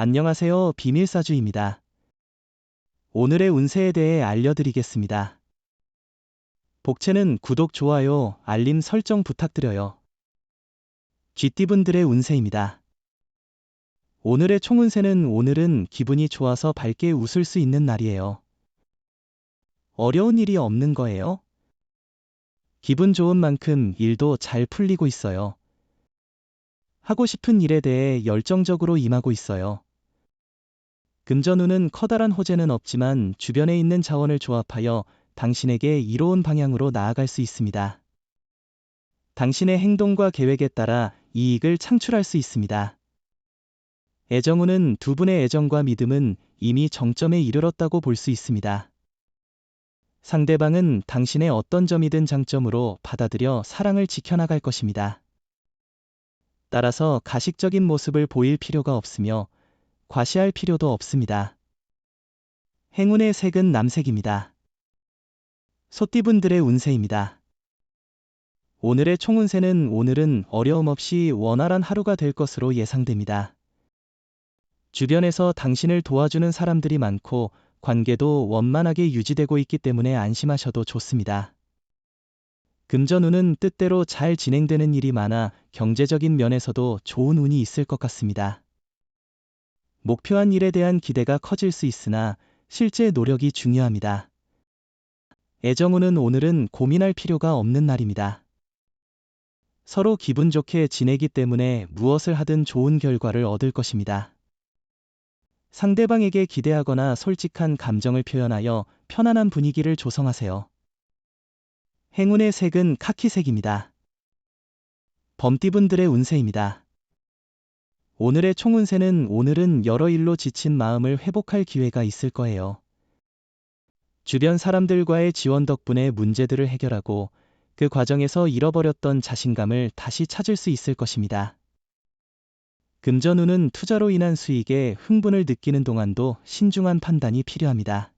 안녕하세요. 비밀사주입니다. 오늘의 운세에 대해 알려드리겠습니다. 복채는 구독, 좋아요, 알림 설정 부탁드려요. 쥐띠분들의 운세입니다. 오늘의 총운세는 오늘은 기분이 좋아서 밝게 웃을 수 있는 날이에요. 어려운 일이 없는 거예요? 기분 좋은 만큼 일도 잘 풀리고 있어요. 하고 싶은 일에 대해 열정적으로 임하고 있어요. 금전운은 커다란 호재는 없지만 주변에 있는 자원을 조합하여 당신에게 이로운 방향으로 나아갈 수 있습니다. 당신의 행동과 계획에 따라 이익을 창출할 수 있습니다. 애정운은 두 분의 애정과 믿음은 이미 정점에 이르렀다고 볼 수 있습니다. 상대방은 당신의 어떤 점이든 장점으로 받아들여 사랑을 지켜나갈 것입니다. 따라서 가식적인 모습을 보일 필요가 없으며 과시할 필요도 없습니다. 행운의 색은 남색입니다. 소띠분들의 운세입니다. 오늘의 총운세는 오늘은 어려움 없이 원활한 하루가 될 것으로 예상됩니다. 주변에서 당신을 도와주는 사람들이 많고 관계도 원만하게 유지되고 있기 때문에 안심하셔도 좋습니다. 금전운은 뜻대로 잘 진행되는 일이 많아 경제적인 면에서도 좋은 운이 있을 것 같습니다. 목표한 일에 대한 기대가 커질 수 있으나 실제 노력이 중요합니다. 애정운은 오늘은 고민할 필요가 없는 날입니다. 서로 기분 좋게 지내기 때문에 무엇을 하든 좋은 결과를 얻을 것입니다. 상대방에게 기대하거나 솔직한 감정을 표현하여 편안한 분위기를 조성하세요. 행운의 색은 카키색입니다. 범띠분들의 운세입니다. 오늘의 총운세는 오늘은 여러 일로 지친 마음을 회복할 기회가 있을 거예요. 주변 사람들과의 지원 덕분에 문제들을 해결하고 그 과정에서 잃어버렸던 자신감을 다시 찾을 수 있을 것입니다. 금전운은 투자로 인한 수익에 흥분을 느끼는 동안도 신중한 판단이 필요합니다.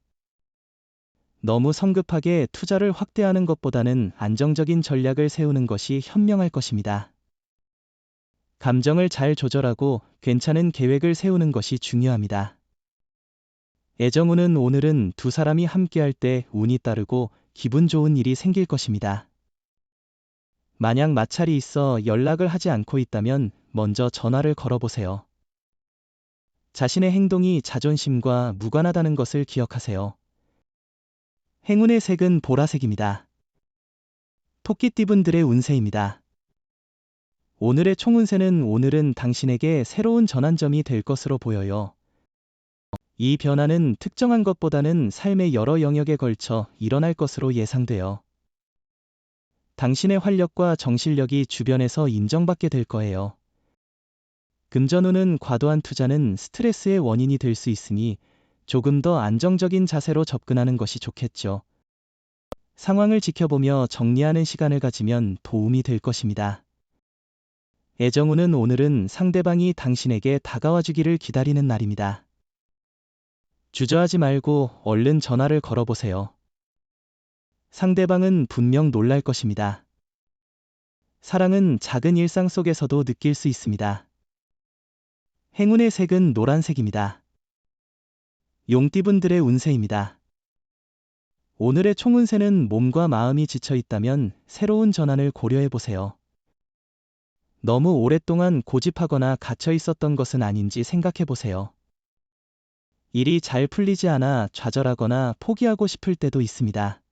너무 성급하게 투자를 확대하는 것보다는 안정적인 전략을 세우는 것이 현명할 것입니다. 감정을 잘 조절하고 괜찮은 계획을 세우는 것이 중요합니다. 애정운은 오늘은 두 사람이 함께할 때 운이 따르고 기분 좋은 일이 생길 것입니다. 만약 마찰이 있어 연락을 하지 않고 있다면 먼저 전화를 걸어보세요. 자신의 행동이 자존심과 무관하다는 것을 기억하세요. 행운의 색은 보라색입니다. 토끼띠분들의 운세입니다. 오늘의 총운세는 오늘은 당신에게 새로운 전환점이 될 것으로 보여요. 이 변화는 특정한 것보다는 삶의 여러 영역에 걸쳐 일어날 것으로 예상돼요. 당신의 활력과 정실력이 주변에서 인정받게 될 거예요. 금전운은 과도한 투자는 스트레스의 원인이 될 수 있으니 조금 더 안정적인 자세로 접근하는 것이 좋겠죠. 상황을 지켜보며 정리하는 시간을 가지면 도움이 될 것입니다. 애정운은 오늘은 상대방이 당신에게 다가와 주기를 기다리는 날입니다. 주저하지 말고 얼른 전화를 걸어보세요. 상대방은 분명 놀랄 것입니다. 사랑은 작은 일상 속에서도 느낄 수 있습니다. 행운의 색은 노란색입니다. 용띠분들의 운세입니다. 오늘의 총운세는 몸과 마음이 지쳐 있다면 새로운 전환을 고려해 보세요. 너무 오랫동안 고집하거나 갇혀 있었던 것은 아닌지 생각해 보세요. 일이 잘 풀리지 않아 좌절하거나 포기하고 싶을 때도 있습니다.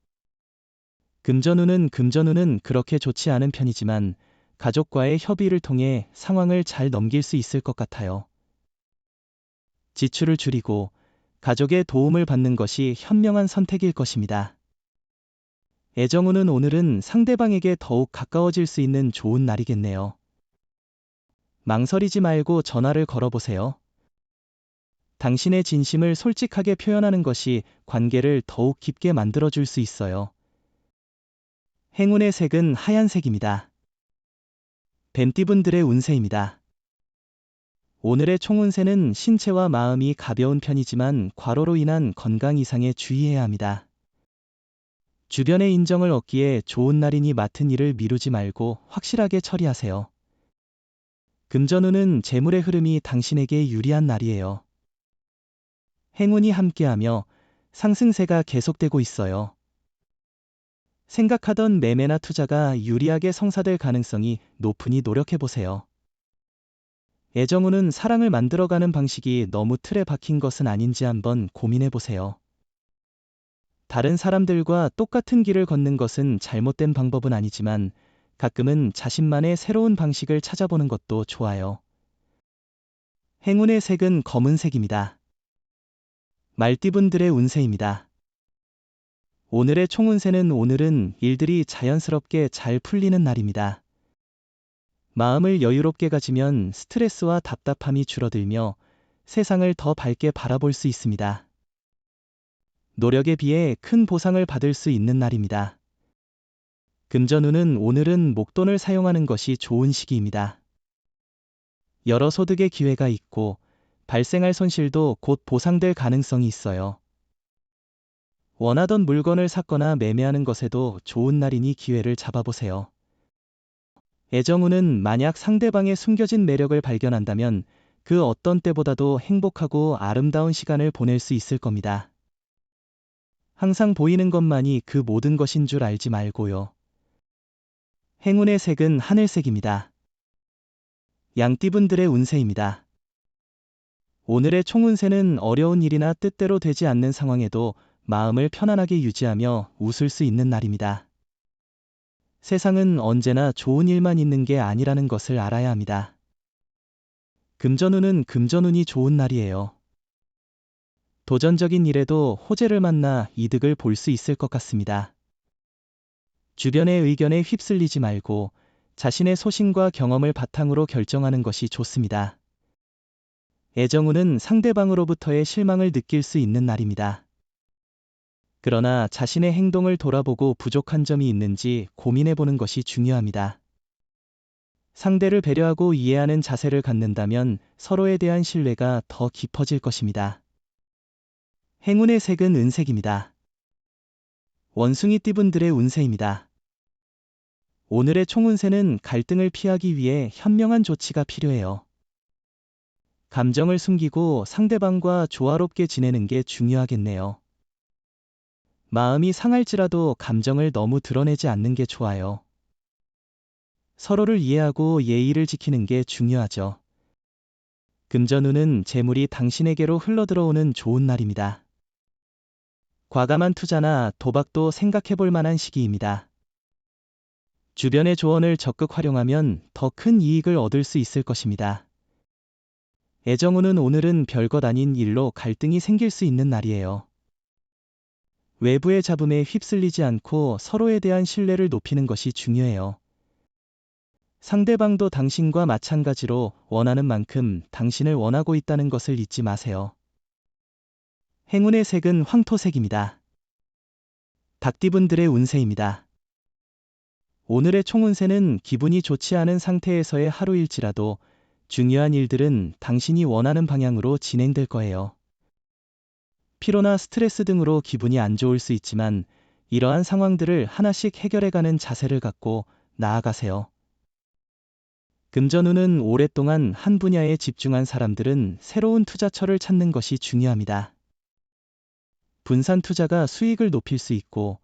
금전운은 금전운은 그렇게 좋지 않은 편이지만 가족과의 협의를 통해 상황을 잘 넘길 수 있을 것 같아요. 지출을 줄이고 가족의 도움을 받는 것이 현명한 선택일 것입니다. 애정운은 오늘은 상대방에게 더욱 가까워질 수 있는 좋은 날이겠네요. 망설이지 말고 전화를 걸어보세요. 당신의 진심을 솔직하게 표현하는 것이 관계를 더욱 깊게 만들어줄 수 있어요. 행운의 색은 하얀색입니다. 뱀띠분들의 운세입니다. 오늘의 총운세는 신체와 마음이 가벼운 편이지만 과로로 인한 건강 이상에 주의해야 합니다. 주변의 인정을 얻기에 좋은 날이니 맡은 일을 미루지 말고 확실하게 처리하세요. 금전운은 재물의 흐름이 당신에게 유리한 날이에요. 행운이 함께하며 상승세가 계속되고 있어요. 생각하던 매매나 투자가 유리하게 성사될 가능성이 높으니 노력해보세요. 애정운은 사랑을 만들어가는 방식이 너무 틀에 박힌 것은 아닌지 한번 고민해보세요. 다른 사람들과 똑같은 길을 걷는 것은 잘못된 방법은 아니지만 가끔은 자신만의 새로운 방식을 찾아보는 것도 좋아요. 행운의 색은 검은색입니다. 말띠분들의 운세입니다. 오늘의 총운세는 오늘은 일들이 자연스럽게 잘 풀리는 날입니다. 마음을 여유롭게 가지면 스트레스와 답답함이 줄어들며 세상을 더 밝게 바라볼 수 있습니다. 노력에 비해 큰 보상을 받을 수 있는 날입니다. 금전운은 오늘은 목돈을 사용하는 것이 좋은 시기입니다. 여러 소득의 기회가 있고 발생할 손실도 곧 보상될 가능성이 있어요. 원하던 물건을 샀거나 매매하는 것에도 좋은 날이니 기회를 잡아보세요. 애정운은 만약 상대방의 숨겨진 매력을 발견한다면 그 어떤 때보다도 행복하고 아름다운 시간을 보낼 수 있을 겁니다. 항상 보이는 것만이 그 모든 것인 줄 알지 말고요. 행운의 색은 하늘색입니다. 양띠분들의 운세입니다. 오늘의 총운세는 어려운 일이나 뜻대로 되지 않는 상황에도 마음을 편안하게 유지하며 웃을 수 있는 날입니다. 세상은 언제나 좋은 일만 있는 게 아니라는 것을 알아야 합니다. 금전운은 금전운이 좋은 날이에요. 도전적인 일에도 호재를 만나 이득을 볼 수 있을 것 같습니다. 주변의 의견에 휩쓸리지 말고 자신의 소신과 경험을 바탕으로 결정하는 것이 좋습니다. 애정운은 상대방으로부터의 실망을 느낄 수 있는 날입니다. 그러나 자신의 행동을 돌아보고 부족한 점이 있는지 고민해 보는 것이 중요합니다. 상대를 배려하고 이해하는 자세를 갖는다면 서로에 대한 신뢰가 더 깊어질 것입니다. 행운의 색은 은색입니다. 원숭이 띠분들의 운세입니다. 오늘의 총운세는 갈등을 피하기 위해 현명한 조치가 필요해요. 감정을 숨기고 상대방과 조화롭게 지내는 게 중요하겠네요. 마음이 상할지라도 감정을 너무 드러내지 않는 게 좋아요. 서로를 이해하고 예의를 지키는 게 중요하죠. 금전운은 재물이 당신에게로 흘러들어오는 좋은 날입니다. 과감한 투자나 도박도 생각해 볼 만한 시기입니다. 주변의 조언을 적극 활용하면 더 큰 이익을 얻을 수 있을 것입니다. 애정운은 오늘은 별것 아닌 일로 갈등이 생길 수 있는 날이에요. 외부의 잡음에 휩쓸리지 않고 서로에 대한 신뢰를 높이는 것이 중요해요. 상대방도 당신과 마찬가지로 원하는 만큼 당신을 원하고 있다는 것을 잊지 마세요. 행운의 색은 황토색입니다. 닭띠분들의 운세입니다. 오늘의 총운세는 기분이 좋지 않은 상태에서의 하루일지라도 중요한 일들은 당신이 원하는 방향으로 진행될 거예요. 피로나 스트레스 등으로 기분이 안 좋을 수 있지만 이러한 상황들을 하나씩 해결해가는 자세를 갖고 나아가세요. 금전운은 오랫동안 한 분야에 집중한 사람들은 새로운 투자처를 찾는 것이 중요합니다. 분산 투자가 수익을 높일 수 있고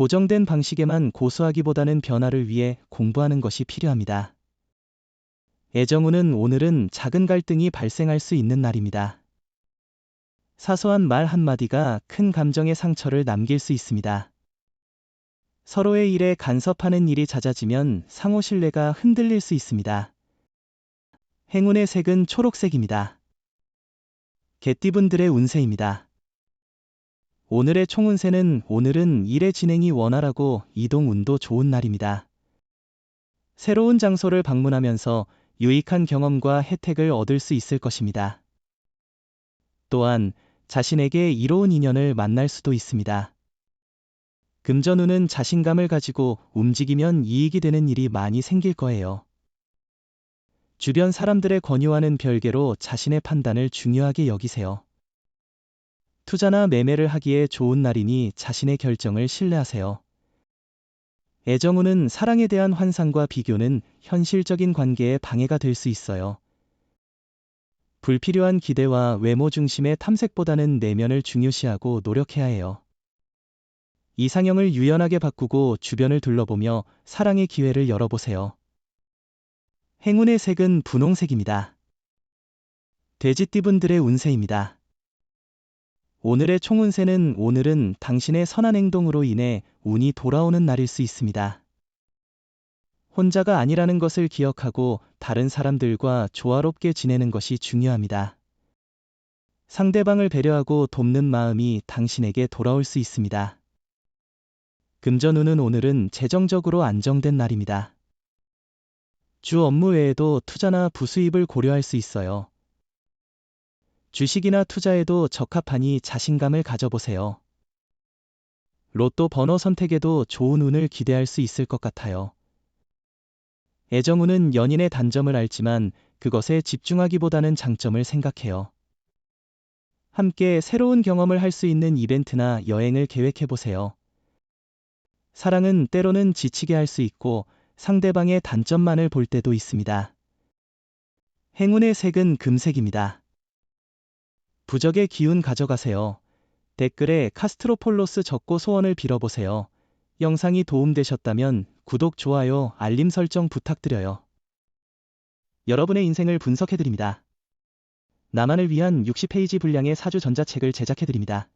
고정된 방식에만 고수하기보다는 변화를 위해 공부하는 것이 필요합니다. 애정운은 오늘은 작은 갈등이 발생할 수 있는 날입니다. 사소한 말 한마디가 큰 감정의 상처를 남길 수 있습니다. 서로의 일에 간섭하는 일이 잦아지면 상호 신뢰가 흔들릴 수 있습니다. 행운의 색은 초록색입니다. 개띠분들의 운세입니다. 오늘의 총운세는 오늘은 일의 진행이 원활하고 이동 운도 좋은 날입니다. 새로운 장소를 방문하면서 유익한 경험과 혜택을 얻을 수 있을 것입니다. 또한 자신에게 이로운 인연을 만날 수도 있습니다. 금전운은 자신감을 가지고 움직이면 이익이 되는 일이 많이 생길 거예요. 주변 사람들의 권유와는 별개로 자신의 판단을 중요하게 여기세요. 투자나 매매를 하기에 좋은 날이니 자신의 결정을 신뢰하세요. 애정우는 사랑에 대한 환상과 비교는 현실적인 관계에 방해가 될 수 있어요. 불필요한 기대와 외모 중심의 탐색보다는 내면을 중요시하고 노력해야 해요. 이상형을 유연하게 바꾸고 주변을 둘러보며 사랑의 기회를 열어보세요. 행운의 색은 분홍색입니다. 돼지띠분들의 운세입니다. 오늘의 총운세는 오늘은 당신의 선한 행동으로 인해 운이 돌아오는 날일 수 있습니다. 혼자가 아니라는 것을 기억하고 다른 사람들과 조화롭게 지내는 것이 중요합니다. 상대방을 배려하고 돕는 마음이 당신에게 돌아올 수 있습니다. 금전운은 오늘은 재정적으로 안정된 날입니다. 주 업무 외에도 투자나 부수입을 고려할 수 있어요. 주식이나 투자에도 적합하니 자신감을 가져보세요. 로또 번호 선택에도 좋은 운을 기대할 수 있을 것 같아요. 애정운은 연인의 단점을 알지만 그것에 집중하기보다는 장점을 생각해요. 함께 새로운 경험을 할 수 있는 이벤트나 여행을 계획해보세요. 사랑은 때로는 지치게 할 수 있고 상대방의 단점만을 볼 때도 있습니다. 행운의 색은 금색입니다. 부적의 기운 가져가세요. 댓글에 카스트로폴로스 적고 소원을 빌어보세요. 영상이 도움되셨다면 구독, 좋아요, 알림 설정 부탁드려요. 여러분의 인생을 분석해드립니다. 나만을 위한 60페이지 분량의 사주 전자책을 제작해드립니다.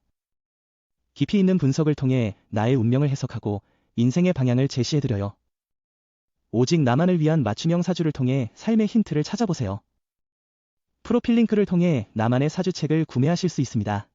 깊이 있는 분석을 통해 나의 운명을 해석하고 인생의 방향을 제시해드려요. 오직 나만을 위한 맞춤형 사주를 통해 삶의 힌트를 찾아보세요. 프로필 링크를 통해 나만의 사주책을 구매하실 수 있습니다.